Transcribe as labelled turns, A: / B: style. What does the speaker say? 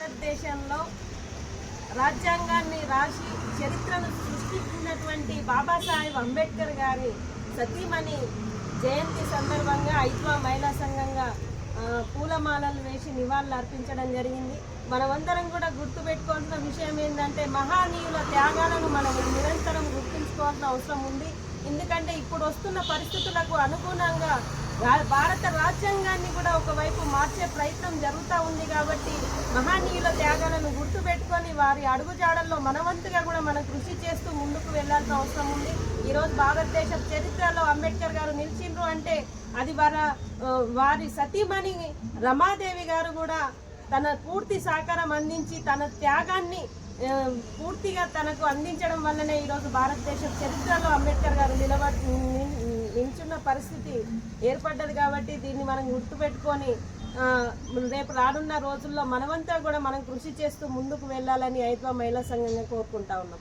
A: భారతదేశంలో రాజ్యాంగాన్ని రాసి చరిత్రను సృష్టించినటువంటి బాబాసాహెబ్ అంబేద్కర్ గారి సతీమణి జయంతి సందర్భంగా ఐద్వా మహిళా సంఘంగా పూలమాలలు వేసి నివాళులు అర్పించడం జరిగింది. మనమందరం కూడా గుర్తుపెట్టుకోవాల్సిన విషయం ఏంటంటే మహానీయుల త్యాగాలను మనం నిరంతరం గుర్తుంచుకోవాల్సిన అవసరం ఉంది. ఎందుకంటే ఇప్పుడు వస్తున్న పరిస్థితులకు అనుగుణంగా భారత రాజ్యాంగాన్ని కూడా ఒకవైపు మార్చే ప్రయత్నం జరుగుతూ ఉంది కాబట్టి మహానీయుల త్యాగాలను గుర్తుపెట్టుకొని వారి అడుగుజాడల్లో మనవంతుగా కూడా మనం కృషి చేస్తూ ముందుకు వెళ్ళాల్సిన అవసరం ఉంది. ఈరోజు భారతదేశ చరిత్రలో అంబేద్కర్ గారు నిలిచిండ్రు అంటే అది వార వారి సతీమణి రమాదేవి గారు కూడా తన పూర్తి సహకారం అందించి తన త్యాగాన్ని పూర్తిగా తనకు అందించడం వల్లనే ఈరోజు భారతదేశ చరిత్రలో అంబేద్కర్ నిలబ నిల్చున్న పరిస్థితి ఏర్పడ్డది కాబట్టి దీన్ని మనం గుర్తుపెట్టుకొని రేపు రానున్న రోజుల్లో మనమంతా కూడా మనం కృషి చేస్తూ ముందుకు వెళ్ళాలని ఐద్వా మహిళా సంఘంగా కోరుకుంటా ఉన్నాం.